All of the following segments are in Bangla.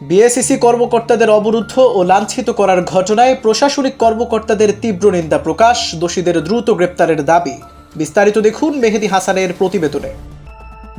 বিএসইসি কর্মকর্তাদের অবরুদ্ধ ও লাঞ্ছিত করার ঘটনায় প্রশাসনিক কর্মকর্তাদের তীব্র নিন্দা প্রকাশ, দোষীদের দ্রুত গ্রেপ্তারের দাবি। বিস্তারিত দেখুন মেহেদি হাসানের প্রতিবেদনে।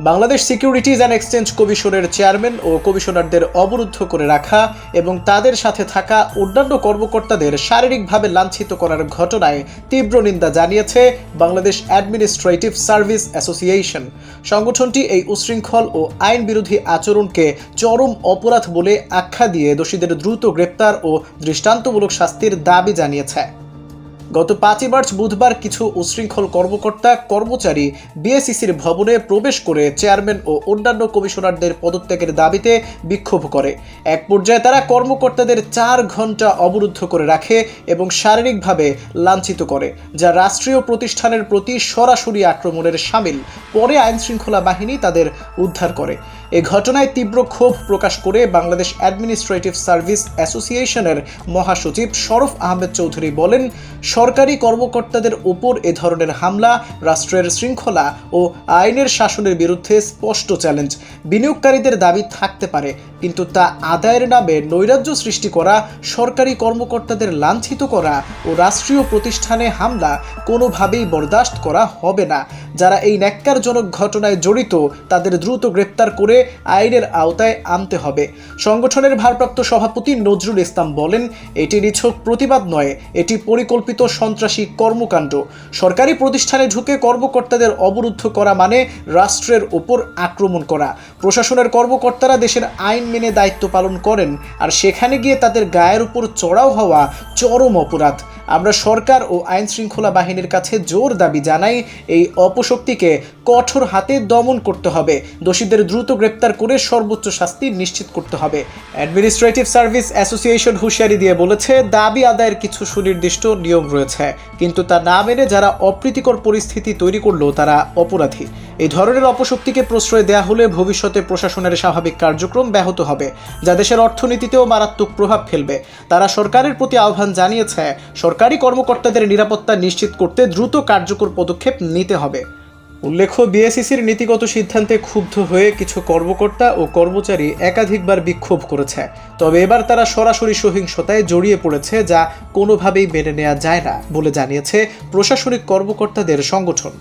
বাংলাদেশ সিকিউরিটিজ অ্যান্ড এক্সচেঞ্জ কমিশনের চেয়ারম্যান ও কমিশনারদের অবরুদ্ধ করে রাখা এবং তাদের সাথে থাকা অন্যান্য কর্মকর্তাদের শারীরিকভাবে লাঞ্ছিত করার ঘটনায় তীব্র নিন্দা জানিয়েছে বাংলাদেশ অ্যাডমিনিস্ট্রেটিভ সার্ভিস অ্যাসোসিয়েশন সংগঠনটি এই উশৃঙ্খল ও আইন বিরোধী আচরণকে চরম অপরাধ বলে আখ্যা দিয়ে দোষীদের দ্রুত গ্রেপ্তার ও দৃষ্টান্তমূলক শাস্তির দাবি জানিয়েছে। গত পাঁচই মার্চ বুধবার কিছু উশৃঙ্খল কর্মকর্তা, কর্মচারী বিএসইসির ভবনে প্রবেশ করে চেয়ারম্যান ও অন্যান্য কমিশনারদের পদত্যাগের দাবিতে বিক্ষোভ করে। এক পর্যায়ে তারা কর্মকর্তাদের চার ঘণ্টা অবরুদ্ধ করে রাখে এবং শারীরিকভাবে লাঞ্ছিত করে, যা রাষ্ট্রীয় প্রতিষ্ঠানের প্রতি সরাসরি আক্রমণের সামিল। পরে আইনশৃঙ্খলা বাহিনী তাদের উদ্ধার করে। এ ঘটনায় তীব্র ক্ষোভ প্রকাশ করে বাংলাদেশ অ্যাডমিনিস্ট্রেটিভ সার্ভিস অ্যাসোসিয়েশনের মহাসচিব শরফ আহমেদ চৌধুরী বলেন সরকারি কর্মকর্তাদের ওপর এ ধরনের হামলা, রাষ্ট্রের শৃঙ্খলা ও আইনের শাসনের বিরুদ্ধে স্পষ্ট চ্যালেঞ্জ। বিনিয়োগকারীদের দাবি থাকতে পারে কিন্তু তা আদায়ের নামে নৈরাজ্য সৃষ্টি করা, সরকারি কর্মকর্তাদের লাঞ্ছিত করা ও রাষ্ট্রীয় প্রতিষ্ঠানে হামলা কোনোভাবেই বরদাস্ত করা হবে না। যারা এই ন্যাক্কারজনক ঘটনায় জড়িত, তাদের দ্রুত গ্রেপ্তার করে আইনের আওতায় আনতে হবে। সংগঠনের ভারপ্রাপ্ত সভাপতি নজরুল ইসলাম বলেন, এটি নিছক প্রতিবাদ নয়, এটি পরিকল্পিত সন্ত্রাসী কর্মকাণ্ড। সরকারি প্রতিষ্ঠানে ঢুকে কর্মকর্তাদের অবরুদ্ধ করা মানে রাষ্ট্রের ওপর আক্রমণ করা। প্রশাসনের কর্মকর্তারা দেশের আইন মেনে দায়িত্ব পালন করেন আর সেখানে গিয়ে তাদের গায়ের উপর চড়াও হওয়া চরম অপরাধ। আমরা সরকার ও আইন শৃঙ্খলা বাহিনীর কাছে জোর দাবি জানাই এই অপশক্তিকে কঠোর হাতে দমন করতে হবে। দোষীদের দ্রুত গ্রেপ্তার করে সর্বোচ্চ শাস্তি নিশ্চিত করতে হবে। অ্যাডমিনিস্ট্রেটিভ সার্ভিস অ্যাসোসিয়েশন হুঁশিয়ারি দিয়ে বলেছে, দাবি আদায়ের কিছু সুনির্দিষ্ট নিয়ম রয়েছে, কিন্তু তা না মেনে যারা অপ্রীতিকর পরিস্থিতি তৈরি করল, তারা অপরাধী। এই ধরনের অপশক্তিকে প্রশ্রয় দেয়া হলে ভবিষ্যতে প্রশাসনের স্বাভাবিক কার্যক্রম ব্যাহত হবে, যা দেশের অর্থনীতিতেও মারাত্মক প্রভাব ফেলবে। তারা সরকারের প্রতি আহ্বান জানিয়েছে, সরকারি কর্মকর্তাদের নিরাপত্তা নিশ্চিত করতে দ্রুত কার্যকর পদক্ষেপ নিতে হবে। উল্লেখ্য বিএসিসির নীতিগত সিদ্ধান্তে ক্ষুব্ধ হয়ে কিছু কর্মকর্তা ও কর্মচারী একাধিকবার বিক্ষোভ করেছে। তবে এবার তারা সরাসরি সহিংসতায় জড়িয়ে পড়েছে, যা কোনোভাবেই মেনে নেওয়া যায় না বলে জানিয়েছে প্রশাসনিক কর্মকর্তাদের সংগঠন।